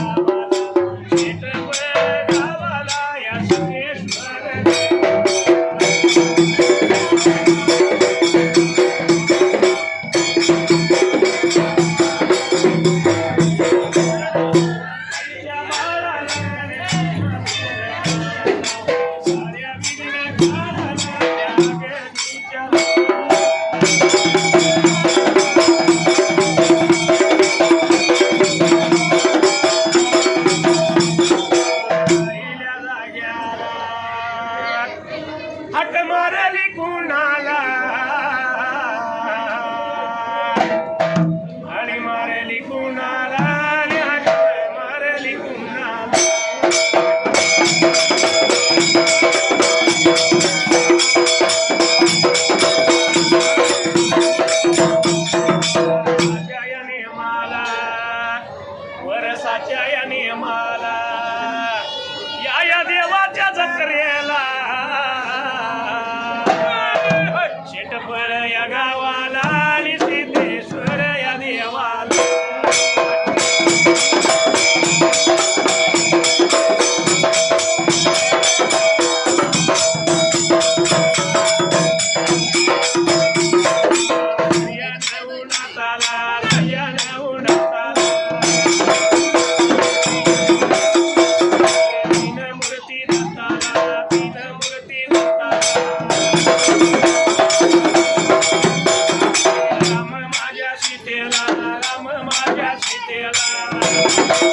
Thank you. परसाच्या या नियमाला या या देवाच्या जत्रेला. alaba.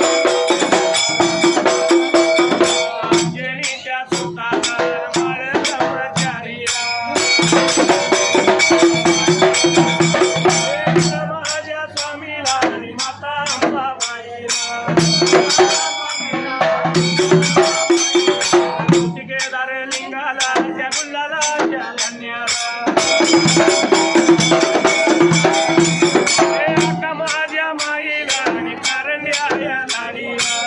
Nanya, Nanya, Nanya,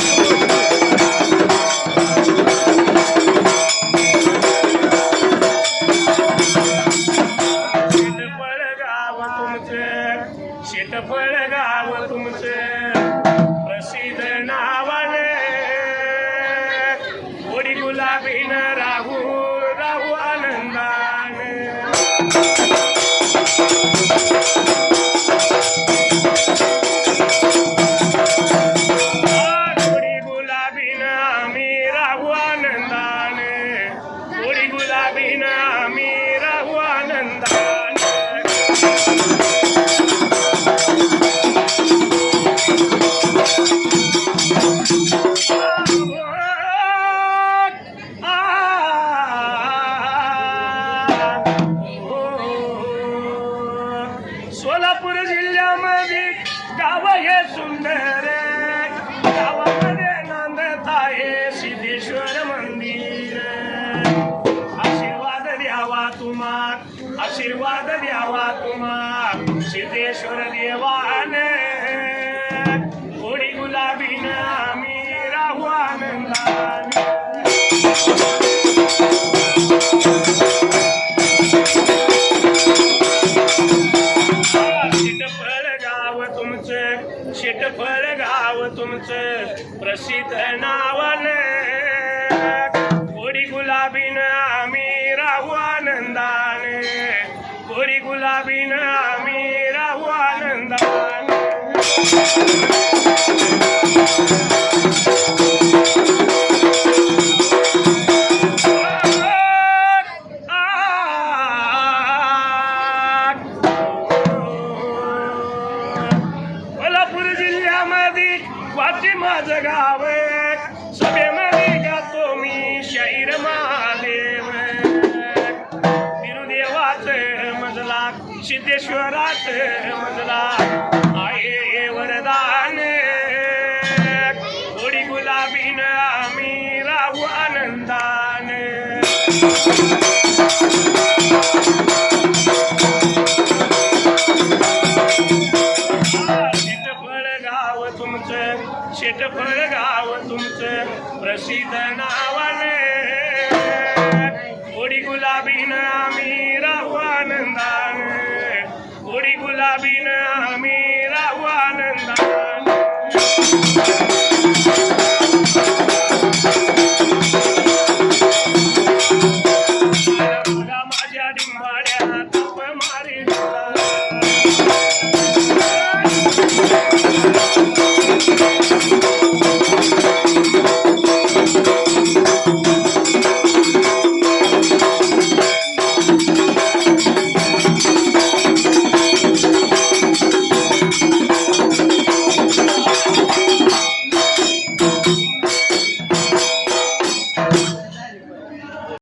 फळगाव तुमचे प्रसिद्ध नावाने गोडी गुलाबीन राहू राहू आनंदाने Binami Rahu Ananda जिल्ह्यामध्ये गाव हे सुंदर गावामध्ये नांदत आहे सिद्धेश्वर मंदिर. आशीर्वाद द्यावा तुम्हा आशीर्वाद द्यावा तुम्हा. सिद्धेश्वर देवाने प्रसिद्ध नावाने. गोडी गुलाबीन आम्ही राहू आनंदाने. गोडी गुलाबीन आम्ही राहू आनंदाने. सिद्धेश्वराचे मजला आहे वरदान. थोडी गुलाबीन आम्ही राहू आनंदान. शेटफळ गाव तुमचं शेटफळ गाव तुमचं प्रसिद्ध नावाने. थोडी गुलाबीन आम्ही राहू आनंदाने. गोडी गुलाबीन आम्ही